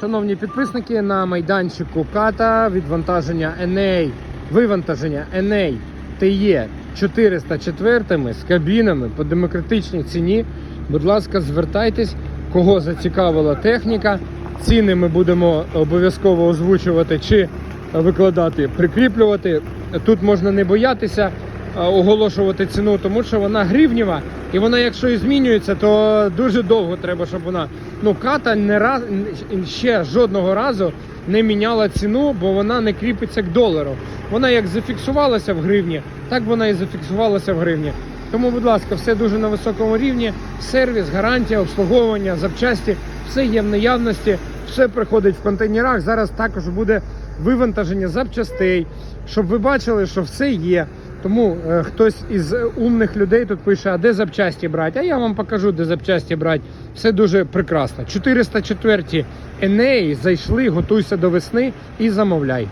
Шановні підписники, на майданчику ката відвантаження NA, вивантаження NA TE 404 з кабінами по демократичній ціні. Будь ласка, звертайтесь, кого зацікавила техніка. Ціни ми будемо обов'язково озвучувати чи викладати, прикріплювати. Тут можна не боятися оголошувати ціну, тому що вона гривнєва, і вона, якщо і змінюється, то дуже довго треба, щоб вона ну ката не раз ще жодного разу не міняла ціну, бо вона не кріпиться к долару. Вона як зафіксувалася в гривні, так вона і зафіксувалася в гривні. Тому, будь ласка, все дуже на високому рівні. Сервіс, гарантія, обслуговування, запчасті, все є в наявності, все приходить в контейнерах. Зараз також буде вивантаження запчастей, щоб ви бачили, що все є. Тому е, хтось із умних людей тут пише, а де запчасті брати? А я вам покажу, де запчасті брати. Все дуже прекрасно. 404 Енеї зайшли, готуйся до весни і замовляй.